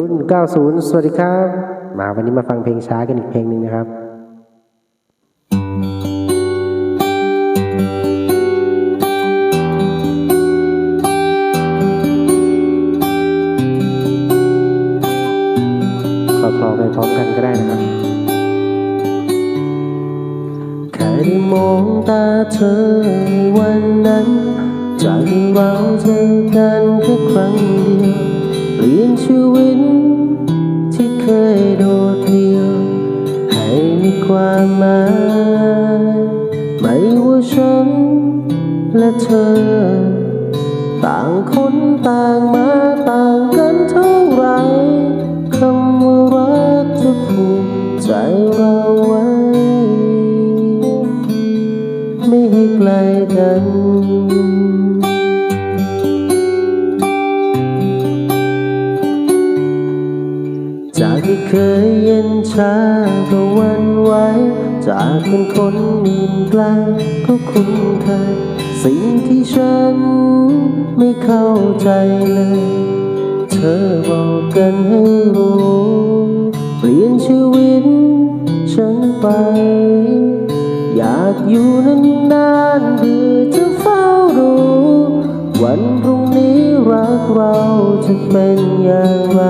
รุ่น90 สวัสดีครับ มาวันนี้มาฟังเพลงช้ากันอีกเพลงหนึ่งนะครับคลอๆไปพร้อมกันก็ได้นะครับแค่ได้มองตาเธอในวันนั้น จากที่เราเจอกันแค่ครั้งเดียว เปลี่ยนชีวิตที่เคยโดดเดี่ยว ให้มีความหมายไม่ว่าฉันและเธอ ต่างคนต่างมาต่างกันเท่าไหรคำว่ารักจะผูกใจเราไว้ ไม่ให้ไกลกัน ที่เคยเย็นชาก็วันไหวจากเป็นคนอื่นไกลก็คุ้นเคยสิ่งที่ฉันไม่เข้าใจเลย เธอบอกกันให้รู้ เปลี่ยนชีวิตฉันไป อยากอยู่นานๆเพื่อจะเฝ้าดูวันพรุ่งนี้รักเราจะเป็นอย่างไร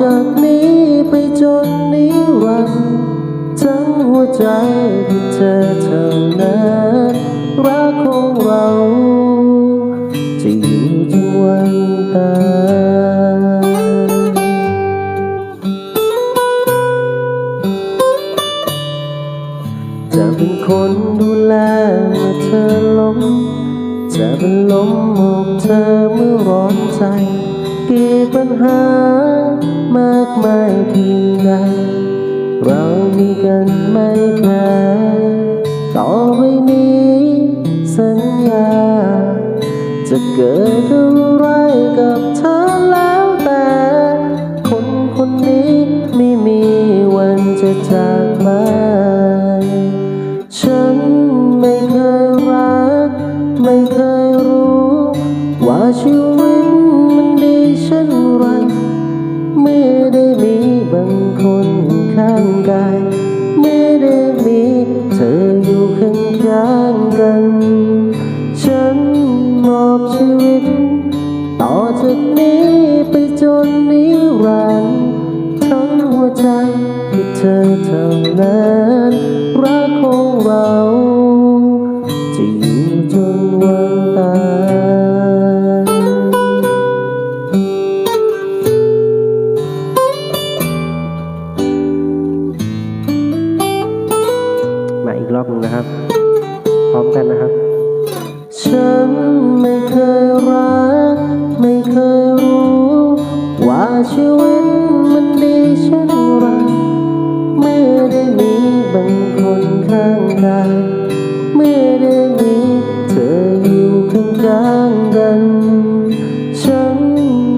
จากนี้ไปจนนิรันดร์ทั้งหัวใจที่เธอเท่านั้นรักของเราจะอยู่จนวันตายจะเป็นคนดูแลเมื่อเธอล้มจะเป็นลมหมอบเธอเมื่อร้อนใจกี่ปัญหา มากมายเพียงใดเรามีกันไม่แพ้ต่อไปนี้ สัญญา จะเกิดอะไรกับเธอแล้วแต่ คนคนนี้ไม่มีวันจะจากไปฉันไม่เคยรัก ไม่เคยรู้ ว่าชีวิต ข้างกายไม่ได้มีเธออยู่ข้างข้างๆกัน ฉันมอบชีวิต ต่อจากนี้ไปจนนิรันดร์ทั้งหัวใจที่เธอเท่านั้น อบหนึงนะครับ พร้อมกันนะครับ ฉันไม่เคยรัก ไม่เคยรู้ ว่าชีวิตมันดีเช่นไรไม่ได้มีบางคนข้างกายไม่ได้มีเธออยู่ข้างข้างกัน ฉัน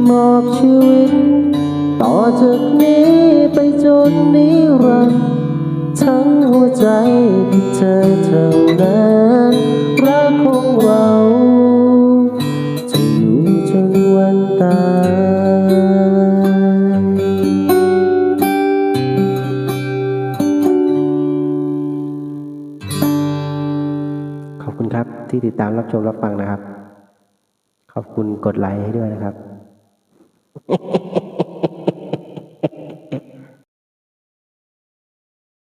มอบชีวิต ต่อจากนี้ไปจนนิรันดร์ ทั้งหัวใจที่เธอเท่านั้นรักของเราจะอยู่จนวันตายขอบคุณครับที่ติดตามรับชมรับฟังนะครับ ขอบคุณกดไลค์ให้ด้วยนะครับ